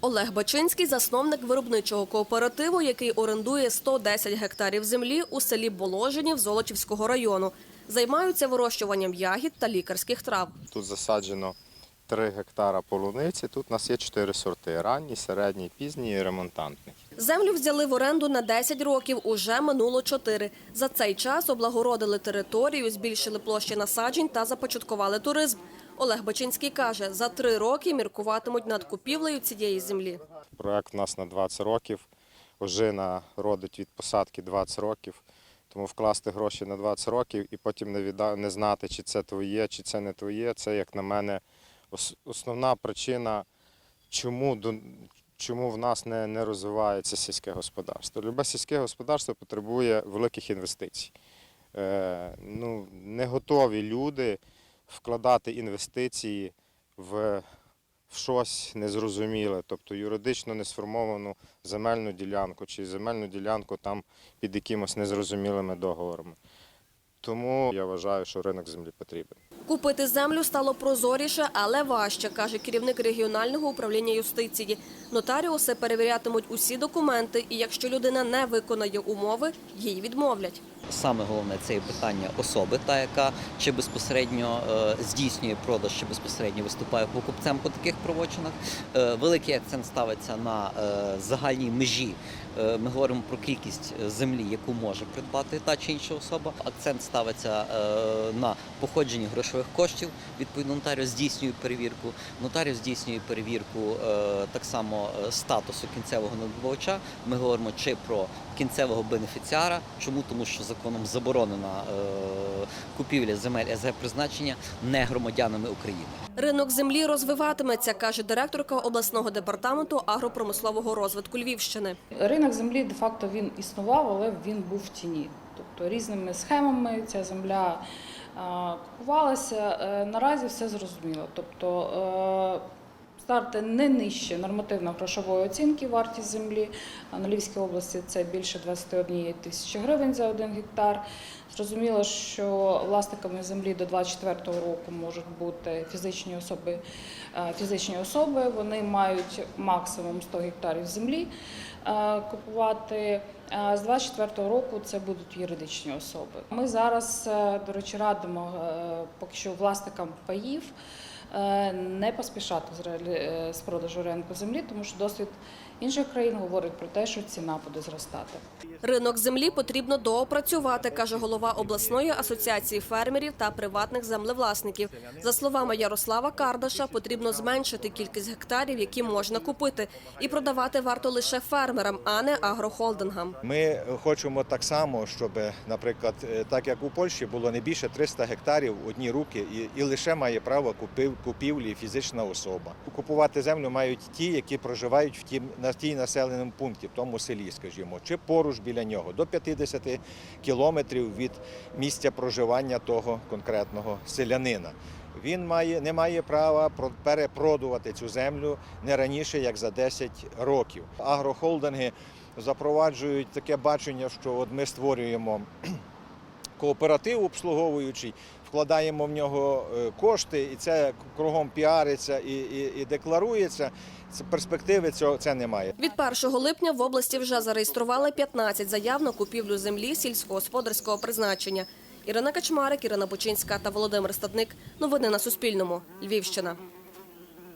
Олег Бачинський – засновник виробничого кооперативу, який орендує 110 гектарів землі у селі Боложинів Золочівського району. Займаються вирощуванням ягід та лікарських трав. Тут засаджено 3 гектара полуниці. Тут у нас є 4 сорти: ранній, середній, пізній і ремонтантний. Землю взяли в оренду на 10 років, уже минуло 4. За цей час облагородили територію, збільшили площі насаджень та започаткували туризм. Олег Бачинський каже, за три роки міркуватимуть над купівлею цієї землі. Проект у нас на 20 років. Ожина родить від посадки 20 років. Тому вкласти гроші на 20 років і потім не, знати, чи це твоє, чи це не твоє. Це, як на мене, основна причина, чому, чому в нас не, не розвивається сільське господарство. Любе сільське господарство потребує великих інвестицій. Е, ну, не готові люди вкладати інвестиції в, в щось незрозуміле, тобто юридично не сформовану земельну ділянку чи земельну ділянку там під якимось незрозумілими договорами. Тому я вважаю, що ринок землі потрібен. Купити землю стало прозоріше, але важче, каже керівник регіонального управління юстиції. Нотаріуси перевірятимуть усі документи, і якщо людина не виконає умови, їй відмовлять. Саме головне це питання особи, та яка чи безпосередньо е, здійснює продаж, чи безпосередньо виступає покупцем по таких правочинах. Е, великий акцент ставиться на е, загальній межі. Ми говоримо про кількість землі, яку може придбати та чи інша особа. Акцент ставиться на походженні грошових коштів. Відповідно, нотаріус здійснює перевірку. Нотаріус здійснює перевірку е, так само е, статусу кінцевого набувача. Ми говоримо чи про кінцевого бенефіціара. Чому? Тому що законом заборонена е, купівля земель СГ призначення не громадянами України. Ринок землі розвиватиметься, каже директорка обласного департаменту агропромислового розвитку Львівщини. Ринок землі де-факто він існував, але він був в тіні. Тобто різними схемами ця земля купувалася. Е, Наразі все зрозуміло. Тобто е, Старти не нижче нормативно-грошової оцінки вартість землі. На Львівській області це більше 21 тисячі гривень за один гектар. Зрозуміло, що власниками землі до 2024 року можуть бути фізичні особи. Е, Фізичні особи вони мають максимум 100 гектарів землі е, купувати. А З 2024 року це будуть юридичні особи. Ми зараз, е, до речі, радимо е, поки що власникам паїв е, не поспішати з е, продажу ринку землі, тому що досвід інших країн говорить про те, що ціна буде зростати. Ринок землі потрібно доопрацювати, каже голова обласної асоціації фермерів та приватних землевласників. За словами Ярослава Кардаша, потрібно зменшити кількість гектарів, які можна купити, і продавати варто лише фермерам, а не агрохолдингам. Ми хочемо так само, щоб, наприклад, е, так як у Польщі було не більше 300 гектарів одні руки, і, і лише має право купив, купівлі фізична особа. Купувати землю мають ті, які проживають в тім, на тій населеному пункті, в тому селі, скажімо, чи поруч біля нього, до 50 кілометрів від місця проживання того конкретного селянина. Він має, не має права про- перепродувати цю землю не раніше, як за 10 років. Агрохолдинги запроваджують таке бачення, що от ми створюємо кооператив обслуговуючий, вкладаємо в нього е, кошти, і це кругом піариться і, і, і декларується. Перспективи цього це немає. Від 1 липня в області вже зареєстрували 15 заяв на купівлю землі сільськогосподарського призначення. Ірина Качмарик, Ірина Бочинська та Володимир Стадник. Новини на Суспільному. Львівщина.